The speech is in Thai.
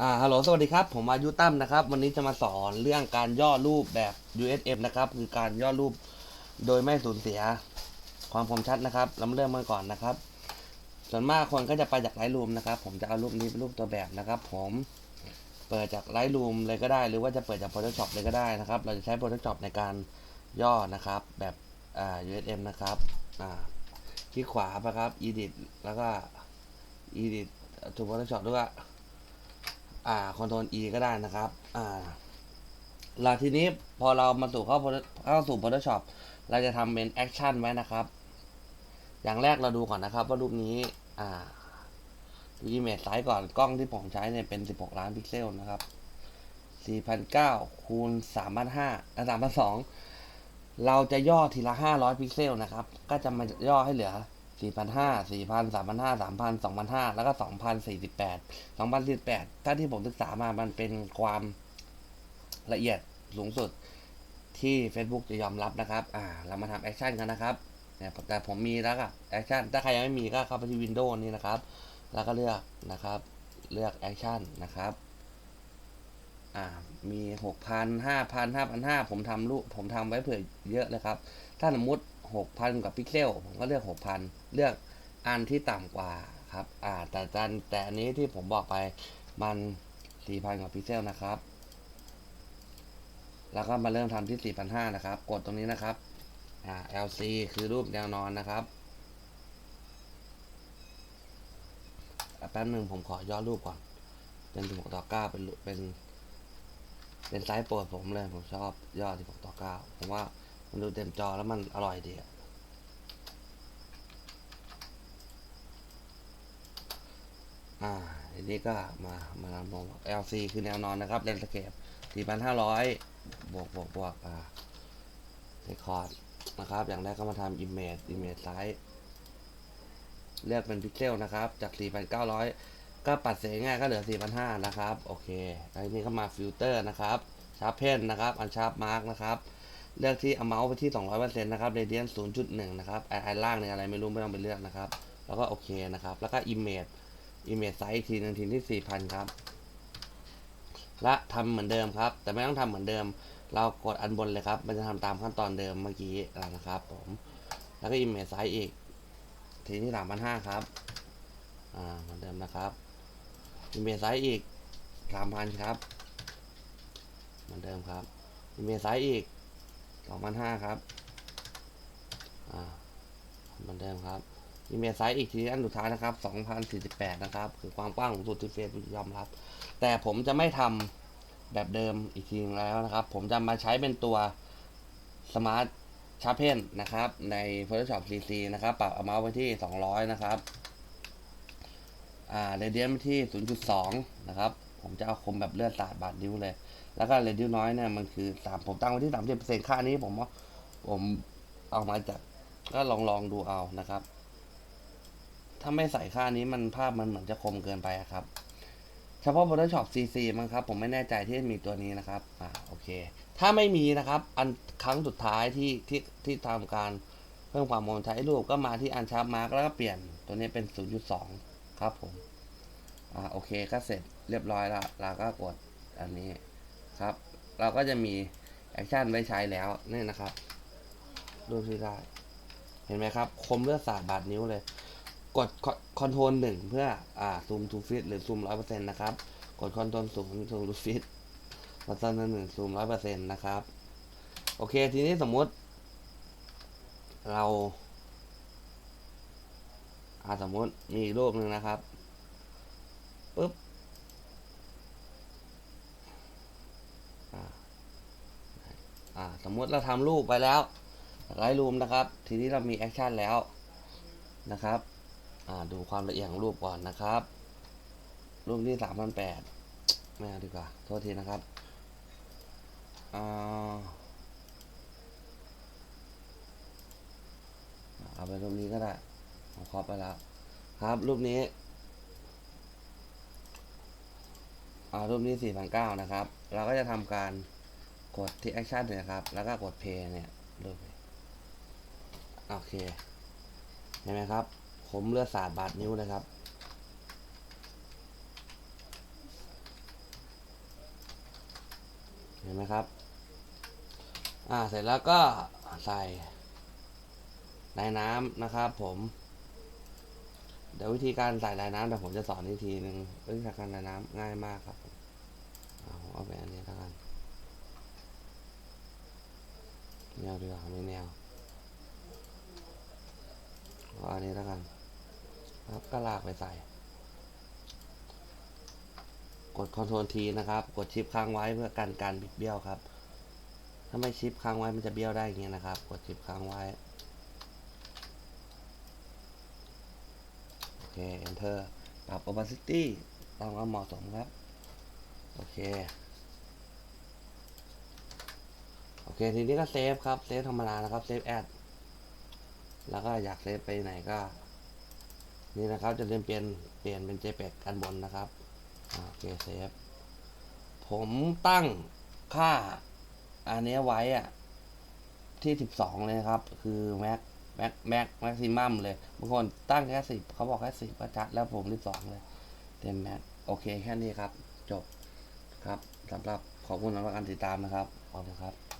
อ่าฮัลโหลสวัสดีครับ ผมอายุตั้มนะครับ วันนี้จะมาสอนเรื่องการย่อรูปแบบ USF นะครับ คือการย่อรูปโดยไม่สูญเสียความคมชัดนะครับเราเริ่มกันก่อนนะครับ ส่วนมากคนก็จะไปจากไลท์รูมนะครับ ผมจะเอารูปนี้เป็นรูปตัวแบบนะครับ ผมเปิดจากไลท์รูมเลยก็ได้ หรือว่าจะเปิดจาก Photoshop เลยก็ได้นะครับ เราจะใช้ Photoshop ในการย่อนะครับ แบบอ่า USF นะครับอ่าคลิกขวาไปครับ Edit แล้วก็ Edit to Photoshop ด้วย อ่า Ctrl E ก็ได้นะครับ อ่าหลังทีนี้พอเรามาสู่เข้าเข้าสู่ Photoshop เราจะทำเป็นแอคชั่นไว้นะครับ อย่างแรกเราดูก่อนนะครับว่ารูปนี้อ่าดูอิมเมจไซส์ก่อนกล้องที่ผมใช้เนี่ยเป็น 16 ล้านพิกเซลนะครับ4,009คูณ3,500อะ3,200เราจะย่อทีละ 500 พิกเซลนะครับ ก็จะมาย่อให้เหลือ 4,500 4,000 3,500 3,000 2,500แล้วก็2,048 2018ถ้าที่ผมศึกษามามันเป็นความละเอียดสูงสุดที่ Facebook จะยอมรับนะครับ อ่า เรามาทำแอคชั่นกันนะครับเนี่ยแต่ผมมีแล้วก็แอคชั่น ถ้าใครยังไม่มีก็เข้าไปที่ Windows นี่นะครับ แล้วก็เลือกนะครับ เลือกแอคชั่นนะครับ อ่า มีหกพันห้าพันห้าพันห้าผมทำรูปผมทำไว้เผื่อเยอะเลยครับ ถ้าสมมติ หกพันกับพิกเซล ผมก็เลือกหกพันเลือกอันที่ต่ำกว่าครับอ่าแต่จันแต่อันนี้ที่ผมบอกไปมันสี่พันกว่าพิกเซลนะครับ แล้วก็มาเริ่มทำที่สี่พันห้านะครับ กดตรงนี้นะครับอ่า LC คือรูปแนวนอนนะครับแป๊บหนึ่งผมขอย่อรูปก่อน เป็นสิบหกต่อเก้าเป็นเป็น เป็นไซส์โปรดผมเลย ผมชอบย่อที่6ต่อ9ผมว่า มันดูเต็มจอแล้วมันอร่อยดีอะอ่าทีนี้ก็มามาลอง LC คือแนวนอนนะครับเลนสเคป4,500 บวกบวกบวกอ่าเรคคอร์ดนะครับ อย่างแรกก็มาทำ Image Image Size เลือกเป็นพิกเซลนะครับ จาก 4,900 ก็ปัดเสียง่ายก็เหลือ 4,500 นะครับ โอเคแล้วทีนี้ก็มาฟิลเตอร์นะครับ ชาร์ปเพนนะครับ อันชาร์ปมาร์กนะครับ เลือกที่เอาเมาส์ไปที่ 200%นะครับเรเดียน0.1 นะครับไอไอล่างเนี่ยอะไรไม่รู้ไม่ต้องไปเลือกนะครับ แล้วก็โอเคนะครับ แล้วก็ Image Image Size ทีหนึงทีที่ 4,000 ครับ และทำเหมือนเดิมครับ แต่ไม่ต้องทำเหมือนเดิม เรากดอันบนเลยครับ มันจะทำตามขั้นตอนเดิมเมื่อกี้นะครับผม แล้วก็ Image Size อีก ทีที่ 3,500 ครับ อ่า เหมือนเดิมนะครับอิเมจไซส์อีกสามพันครับ เหมือนเดิมครับอิเมจไซส์อีก สองพันห้าครับอ่าเหมือนเดิมครับอิเมจไซส์อีกทีอันสุดท้ายนะครับสองพันสี่สิบแปดนะครับ คือความกว้างของสุดที่เฟซยอมรับ แต่ผมจะไม่ทำแบบเดิมอีกทีนึงแล้วนะครับ ผมจะมาใช้เป็นตัว Smart Sharpen นะครับ ใน Photoshop CC นะครับ ปรับเอาเมาส์ไว้ที่ 200 นะครับ อ่าเรเดียนที่ 0.2 นะครับ ผมจะเอาคมแบบเลือดสาดบาดนิ้วเลย แล้วก็เรเดียน้อยเนี่ยมันคือสามผมตั้งไว้ที่30%ค่านี้ผมว่าผมเอามาจากก็ลองลองดูเอานะครับ ถ้าไม่ใส่ค่านี้มันภาพมันเหมือนจะคมเกินไปครับ เฉพาะ Photoshop CC มั้งครับ ผมไม่แน่ใจที่มีตัวนี้นะครับ อ่าโอเค ถ้าไม่มีนะครับ อันครั้งสุดท้ายที่ที่ที่ทำการเพิ่มความมชัดให้รูปก็มาที่อันชาร์ปมาร์กแล้วก็เปลี่ยนตัวนี้เป็น 0.2 ครับผม อ่าโอเคก็เสร็จเรียบร้อยแล้วเราก็กดอันนี้ ครับ เราก็จะมีแอคชั่นไว้ใช้แล้วนี่นะครับดูที่ได้ เห็นไหมครับ คมเลือดสาดบาดนิ้วเลย กดคอนโทรลหนึ่งเพื่ออ่าซูมทูฟิตหรือซูมร้อยเปอร์เซ็นต์นะครับ กดคอนโทรลศูนย์ซูมทูฟิตมาตั้งหนึ่งซูมร้อยเปอร์เซ็นต์นะครับ โอเค ทีนี้สมมุติ เราอ่าสมมุติมีอีกรูปหนึ่งนะครับปุ๊บ อ่า อ่าสมมติเราทำรูปไปแล้วไลท์รูมนะครับ ทีนี้เรามีแอคชั่นแล้วนะครับอ่าดูความละเอียดของรูปก่อนนะครับ รูปที่สามพันแปดไม่เอาดีกว่า โทษทีนะครับอ่าเอาไปรูปนี้ก็ได้ผมครอปไปแล้ว ครับรูปนี้อ่ารูปนี้4,900นะครับ เราก็จะทำการ กดที่แอคชั่นเนี่ยนะครับ แล้วก็กดเพย์เนี่ยรูโอเค เห็นไหมครับ ผมเลือดสาดบาดนิ้วเลยครับ เห็นไหมครับ อ่า เสร็จแล้วก็ใส่ลายน้ำนะครับ ผม เดี๋ยววิธีการใส่ลายน้ำเดี๋ยวผมจะสอนอีกทีหนึ่งวิธีการลายน้ำง่ายมากครับเอาเอาแบบอันนี้ แนแนวดีกว่าไม่แนวเอาอันนี้แล้วกัน แล้วก็ลากไปใส่ กด Ctrl T นะครับ กดชิปค้างไว้เพื่อกันการบิดเบี้ยวครับ ถ้าไม่ชิปค้างไว้มันจะเบี้ยวได้อย่างเงี้ยนะครับ กดชิปค้างไว้ โอเค enter ปรับ opacity ตามความเหมาะสมครับ โอเค โอเคทีนี้ก็เซฟครับเซฟธรรมดานะครับเซฟแอดแล้วก็อยากเซฟไปไหนก็ นี่นะครับจะเปลี่ยนเปลี่ยนเปลี่ยนเป็น JPEG กันบนนะครับอโอเคเซฟผมตั้งค่าอันนี้ไว้อะที่สิบสองเลยครับ คือแม็กแม็กแม็กแม็กซิมัมเลยบางคนตั้งแค่สิบเขาบอกแค่สิบก็ชัดแล้วผมสิบสองเลย เต็มแม็กโอเคแค่นี้ครับ จบครับสำหรับขอบคุณสำหรับการติดตามนะครับ ขอบคุณครับ